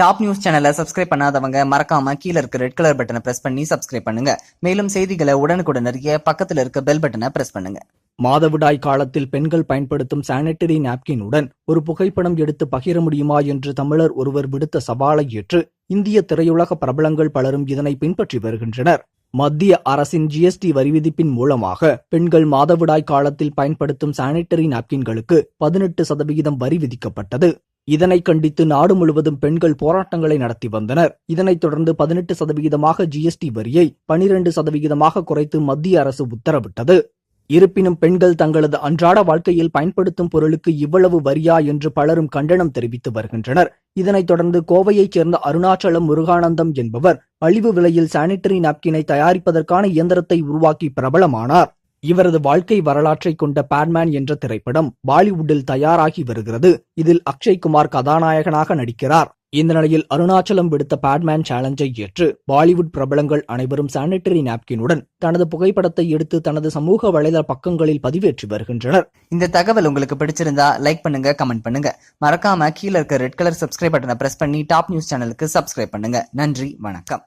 Top news சேனலை subscribe பண்ணாதவங்க மறக்காம கீழ இருக்க ரெட் கலர் பட்டனை பிரஸ் பண்ணி சப்ஸ்கிரைப் பண்ணுங்க. மேலும் செய்திகளை உடனுக்குடன் அறிய பக்கத்தில் இருக்க பெல் பட்டனை பிரஸ் பண்ணுங்க. மாதவிடாய் காலத்தில் பெண்கள் பயன்படுத்தும் சானிட்டரி நாப்கினுடன் ஒரு புகைப்படம் எடுத்து பகிர முடியுமா என்று தமிழர் ஒருவர் விடுத்த சவாலை ஏற்று இந்திய திரையுலக பிரபலங்கள் பலரும் இதனை பின்பற்றி வருகின்றனர். மத்திய அரசின் ஜிஎஸ்டி வரிவிதிப்பின் மூலமாக பெண்கள் மாதவிடாய் காலத்தில் பயன்படுத்தும் சானிட்டரி நாப்கின்களுக்கு பதினெட்டு சதவிகிதம் வரி விதிக்கப்பட்டது. இதனை கண்டித்து நாடு முழுவதும் பெண்கள் போராட்டங்களை நடத்தி வந்தனர். இதனைத் தொடர்ந்து பதினெட்டு சதவிகிதமாக ஜிஎஸ்டி வரியை பனிரெண்டு சதவிகிதமாக குறைத்து மத்திய அரசு உத்தரவிட்டது. இருப்பினும் பெண்கள் தங்களது அன்றாட வாழ்க்கையில் பயன்படுத்தும் பொருளுக்கு இவ்வளவு வரியா என்று பலரும் கண்டனம் தெரிவித்து வருகின்றனர். இதனைத் தொடர்ந்து கோவையைச் சேர்ந்த அருணாச்சலம் முருகானந்தம் என்பவர் மலிவு விலையில் சானிட்டரி நாப்கினை தயாரிப்பதற்கான இயந்திரத்தை உருவாக்கி பிரபலமானார். இவரது வாழ்க்கை வரலாற்றை கொண்ட பேட்மேன் என்ற திரைப்படம் பாலிவுட்டில் தயாராகி வருகிறது. இதில் அக்ஷய் குமார் கதாநாயகனாக நடிக்கிறார். இந்த நிலையில் அருணாச்சலம் விடுத்த பேட்மேன் சேலஞ்சை ஏற்று பாலிவுட் பிரபலங்கள் அனைவரும் சானிட்டரி நாப்கினுடன் தனது புகைப்படத்தை எடுத்து தனது சமூக வலைதள பக்கங்களில் பதிவேற்றி வருகின்றனர். இந்த தகவல் உங்களுக்கு பிடிச்சிருந்தா லைக் பண்ணுங்க கமெண்ட் பண்ணுங்க. மறக்காம கீழே இருக்க ரெட் கலர் சப்ஸ்கிரைப் பட்டனை பிரஸ் பண்ணி டாப் நியூஸ் சேனலுக்கு சப்ஸ்கிரைப் பண்ணுங்க. நன்றி வணக்கம்.